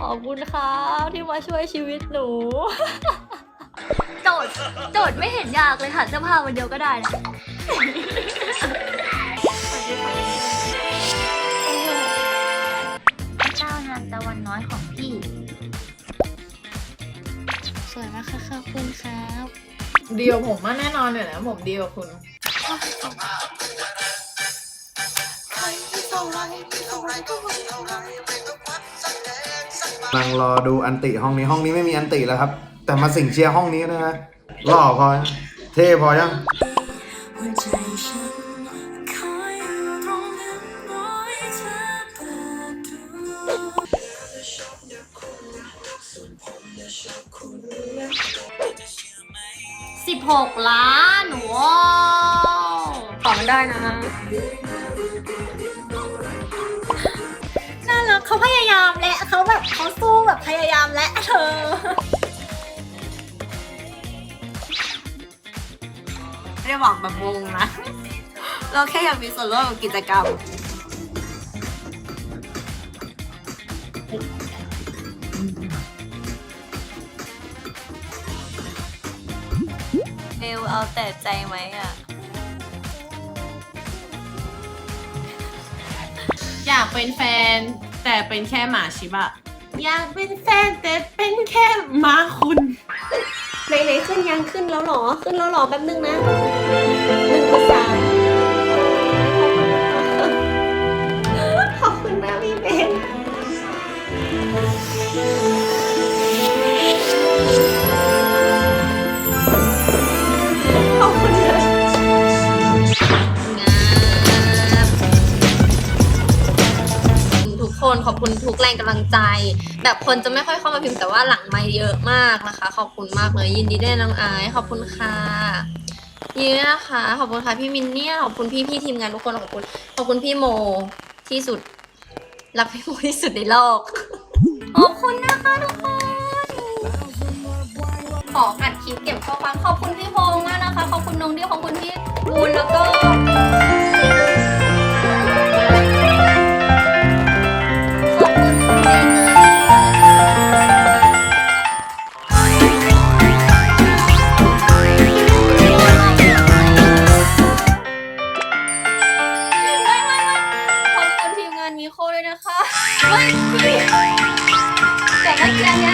ขอบคุณครับที่มาช่วยชีวิตหนู โจทย์โจทย์ไม่เห็นยากเลยค่ะเสื้อผ้าวันเดียวก็ได้นะเจ้างานตะวันน้อยของพี่ สวยมากค่ะขอบคุณครับดีกว่าผมมากแน่นอนเลยนะผมดีกว่าคุณกำ ลังรอดูอันติห้องนี้ห้องนี้ไม่มีอันติแล้วครับ แต่มาสิ่งเชียร์ห้องนี้นะฮะหล่อพอยังเท่พอยังสิบหกล้านว้าวตอบมันได้นะ พยายามและเธอ ไม่ได้หวังแบบวงนะ เราแค่อยากมีส่วนร่วมกับกิจกรรม เบลเอาแต่ใจไหมอะ อยากเป็นแฟน แต่เป็นแค่หมาชิบะ อยากเป็นแฟนแต่เป็นแค่หมาคุณ ไหนๆขึ้นยังขึ้นแล้วหรอ ขึ้นแล้วหรอแป๊บนึงนะหนึ่งกับสามขอบคุณมากพี่เบน คนขอบคุณทุกแรงกำลังใจ แบบคนจะไม่ค่อยเข้ามาพิมพ์แต่ว่าหลังไม่เยอะมากนะคะ ขอบคุณมากเลย ยินดีด้วยน้องไอซ์ขอบคุณค่ะยินดีด้วยนะคะ ขอบคุณค่ะพี่มินเนี่ยขอบคุณพี่พี่ทีมงานทุกคนขอบคุณขอบคุณพี่โมที่สุดรักพี่โมที่สุดในโลกขอบคุณนะคะทุกคนขออัดคลิปเก็บข้อความขอบคุณพี่พงษ์มากนะคะ ขอบคุณนงดิวขอบคุณพี่บูนแล้วก็ แ